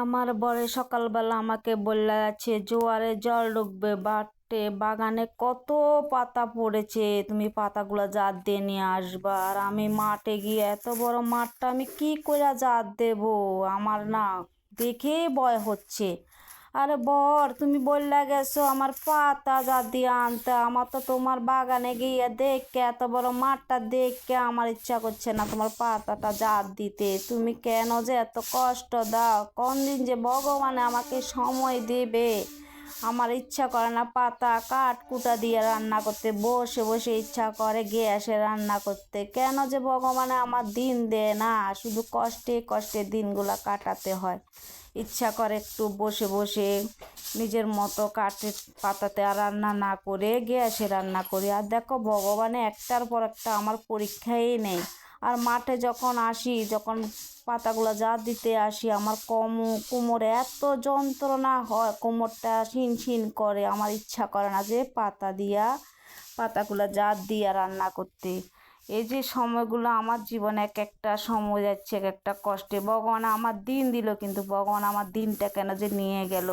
আমার বরে সকালবেলা আমাকে বললে আছে, জোয়ারে জল ঢুকবে বাটে বাগানে কত পাতা পড়েছে, তুমি পাতাগুলো জাত দিয়ে নিয়ে আসবা। আর আমি মাঠে গিয়ে এত বড় মাঠটা আমি কি করে জাত দেব? আমার না দেখে ভয় হচ্ছে। আরে বর, তুমি বললে গেছো আমার পাতা জাত আনতে, আমার তো তোমার বাগানে গিয়ে দেখকে এত বড় মাঠটা দেখকে আমার ইচ্ছা করছে না তোমার পাতাটা জাত দিতে। তুমি কেন যে এত কষ্ট দাও? কোন দিন যে ভগবানে আমাকে সময় দেবে? আমার ইচ্ছা করে না পাতা কাঠ কুটা দিয়ে রান্না করতে। বসে বসে ইচ্ছা করে গ্যাসে রান্না করতে। কেন যে ভগবানে আমার দিন দেয় না? শুধু কষ্টে কষ্টে দিনগুলা কাটাতে হয়। ইচ্ছা করে একটু বসে বসে নিজের মতো কাঠের পাতাতে আর রান্না না করে গ্যাসে রান্না করি। আর দেখো, ভগবানে একটার পর একটা আমার পরীক্ষাই নেই। আর মাঠে যখন আসি, যখন পাতাগুলো যা দিতে আসি, আমার কম, কোমরে এত যন্ত্রণা হয়, কোমরটা শিন শিন করে। আমার ইচ্ছা করে না যে পাতা দিয়া, পাতাগুলো জাত দিয়া রান্না করতে। এই যে সময়গুলো আমার জীবনে এক একটা সময় যাচ্ছে, এক একটা কষ্টে। ভগবান আমার দিন দিল কিন্তু, ভগবান আমার দিনটা কেন যে নিয়ে গেল?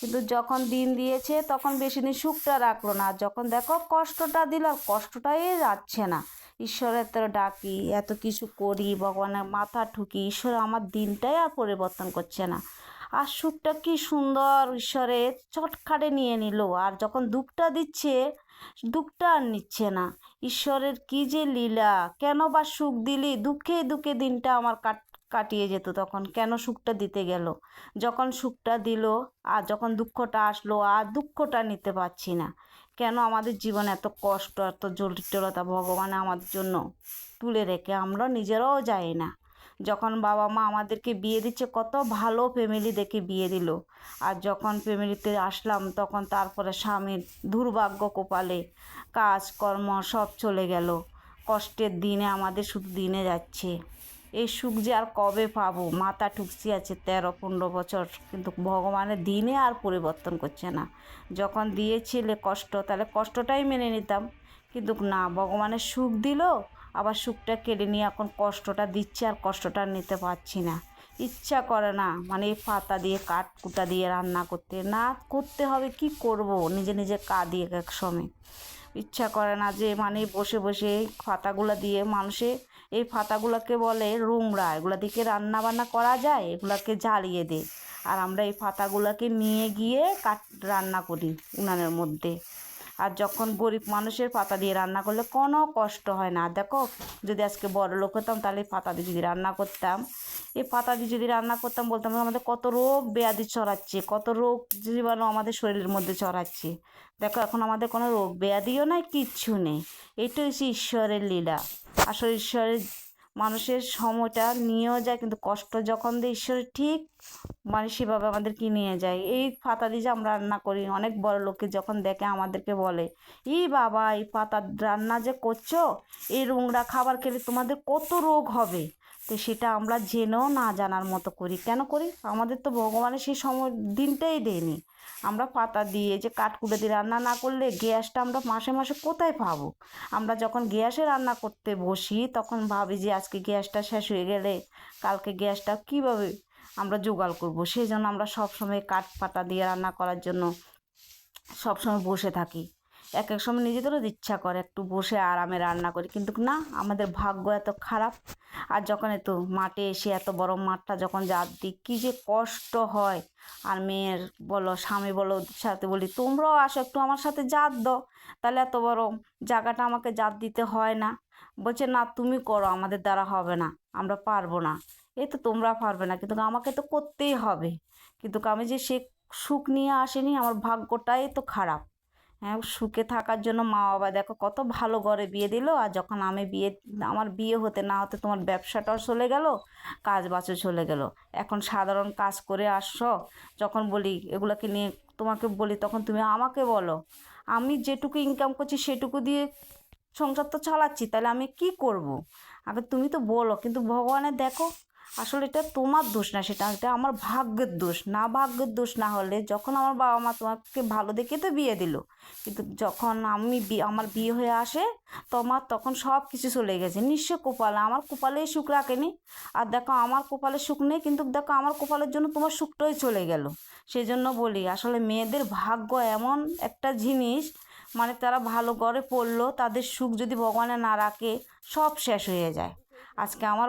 কিন্তু যখন দিন দিয়েছে, তখন বেশি দিন সুখটা রাখল না। যখন দেখো কষ্টটা দিল কষ্টটাই যাচ্ছে না। ঈশ্বরের তো ডাকি, এত কিছু করি, ভগবানের মাথা ঠুকি, ঈশ্বর আমার দিনটাই আর পরিবর্তন করছে না। আর সুখটা কি সুন্দর ঈশ্বরের চটখাটে নিয়ে নিল, আর যখন দুঃখটা দিচ্ছে দুঃখটা আর নিচ্ছে না। ঈশ্বরের কি যে লীলা, কেন বা সুখ দিলি? দুঃখে দুঃখে দিনটা আমার কাট, কাটিয়ে যেত তখন, কেন সুখটা দিতে গেল? যখন সুখটা দিল, আর যখন দুঃখটা আসলো, আর দুঃখটা নিতে পারছি না। কেন আমাদের জীবনে এত কষ্ট, এত জটিলতা ভগবান আমাদের জন্য তুলে রেখে আমরা নিজেরাও যাই না। যখন বাবা মা আমাদেরকে বিয়ে দিচ্ছে, কত ভালো ফ্যামিলি দেখে বিয়ে দিল। আর যখন ফ্যামিলিতে আসলাম, তখন তারপরে স্বামীর দুর্ভাগ্য কপালে কাজকর্ম সব চলে গেল। কষ্টের দিনে আমাদের শুধু দিনে যাচ্ছে। এই সুখ যে আর কবে পাবো? মাথা ঠুকছি আছে তেরো, পনেরো বছর, কিন্তু ভগবানের দিনে আর পরিবর্তন করছে না। যখন দিয়েছিলে কষ্ট, তাহলে কষ্টটাই মেনে নিতাম। কিন্তু না, ভগবানের সুখ দিল, আবার সুখটা কেড়ে নিয়ে এখন কষ্টটা দিচ্ছে আর কষ্টটা নিতে পারছি না। ইচ্ছা করে না। মানে পাতা দিয়ে কাঠ কুটা দিয়ে রান্না করতে। না, করতে হবে, কি করব? নিজে নিজে কা দিয়ে এক সময়। ইচ্ছা করে না যে মানে বসে বসে পাতাগুলো দিয়ে মানুষে, এই পাতাগুলোকে বলে রুমরা এগুলো দিকে রান্না বান্না করা যায়? এগুলাকে জ্বালিয়ে দে। আর আমরা এই পাতাগুলোকে নিয়ে গিয়ে কাট রান্না করি উনানের মধ্যে। আর যখন গরিব মানুষের পাতা দিয়ে রান্না করলে কোনো কষ্ট হয় না। দেখো, যদি আজকে বড় লোক হতাম তাহলে পাতা দিয়ে যদি রান্না করতাম, এই পাতা দিয়ে যদি রান্না করতাম বলতাম আমাদের কত রোগ ব্যাধি ছড়াচ্ছে, কত রোগ জীবাণু আমাদের শরীরের মধ্যে ছড়াচ্ছে। দেখো, এখন আমাদের কোনো রোগ ব্যাধিও নাই, কিচ্ছু নেই। এটাই হচ্ছে ঈশ্বরের লীলা। আসলে ঈশ্বরের মানুষের সময়টা নিয়েও যায়, কিন্তু কষ্ট যখন দেয় ঈশ্বর ঠিক মানে সেভাবে আমাদেরকে নিয়ে যায়। এই পাতা দিয়ে যে আমরা রান্না করি, অনেক বড় লোকে যখন দেখে আমাদেরকে বলে, ই বাবা, এই পাতার রান্না যে করছ, এই নোংরা খাবার খেলে তোমাদের কত রোগ হবে? তো সেটা আমরা জেনেও না জানার মতো করি। কেন করি? আমাদের তো ভগবানের সেই সময় দিনটাই দেয়নি। আমরা পাতা দিয়ে যে কাঠকুটে দিয়ে রান্না না করলে গ্যাসটা আমরা মাসে মাসে কোথায় পাবো? আমরা যখন গ্যাসে রান্না করতে বসি, তখন ভাবি যে আজকে গ্যাসটা শেষ হয়ে গেলে কালকে গ্যাসটা কীভাবে আমরা জোগাড় করব? সেই জন্য আমরা সবসময় কাঠ পাতা দিয়ে রান্না করার জন্য সবসময় বসে থাকি। এক এক সময় নিজেদেরও ইচ্ছা করে একটু বসে আরামে রান্না করি। কিন্তু না, আমাদের ভাগ্য এত খারাপ। আর যখন এত মাঠে এসে এত বড় মাঠটা যখন জাত দিই, কী যে কষ্ট হয়। আর মেয়ের বলো, স্বামী বলো সাথে বলি, তোমরাও আসো, একটু আমার সাথে জাত দাও। তাহলে এত বড় জায়গাটা আমাকে জাত দিতে হয় না। বলছে, না, তুমি করো, আমাদের দ্বারা হবে না, আমরা পারব না। এই তো তোমরা পারবে না, কিন্তু আমাকে তো করতেই হবে। কিন্তু আমি যে সে সুখ নিয়ে আসেনি, আমার ভাগ্যটাই তো খারাপ। হ্যাঁ সুখে থাকার জন্য মা বাবা দেখো কত ভালো ঘরে বিয়ে দিল। আর যখন আমি বিয়ে, আমার বিয়ে হতে না হতে তোমার ব্যবসাটাও চলে গেল কাজ বাজও চলে গেল। এখন সাধারণ কাজ করে আসছো, যখন বলি এগুলোকে নিয়ে তোমাকে বলি তখন তুমি আমাকে বলো। আমি যেটুকু ইনকাম করছি সেটুকু দিয়ে সংসার তো চালাচ্ছি, তাহলে আমি কি করব? আগে তুমি তো বলো, কিন্তু ভগবানের দেখো আসলে এটা তোমার দোষ না, সেটা এটা আমার ভাগ্যের দোষ। না ভাগ্যের দোষ না হলে যখন আমার বাবা মা তোমাকে ভালো দেখে তো বিয়ে দিল, কিন্তু যখন আমি আমার বিয়ে হয়ে আসে, তোমার তখন সব কিছু চলে গেছে। নিশ্চয় কপালে, আমার কপালেই সুখ রাখেনি। আর দেখো, আমার কপালে সুখ নেই, কিন্তু দেখো, আমার কপালের জন্য তোমার সুখটাই চলে গেল। সেই জন্য বলি, আসলে মেয়েদের ভাগ্য এমন একটা জিনিস মানে তারা ভালো ঘরে পড়ল, তাদের সুখ যদি ভগবানে না রাখে, সব শেষ হয়ে যায়। আজকে আমার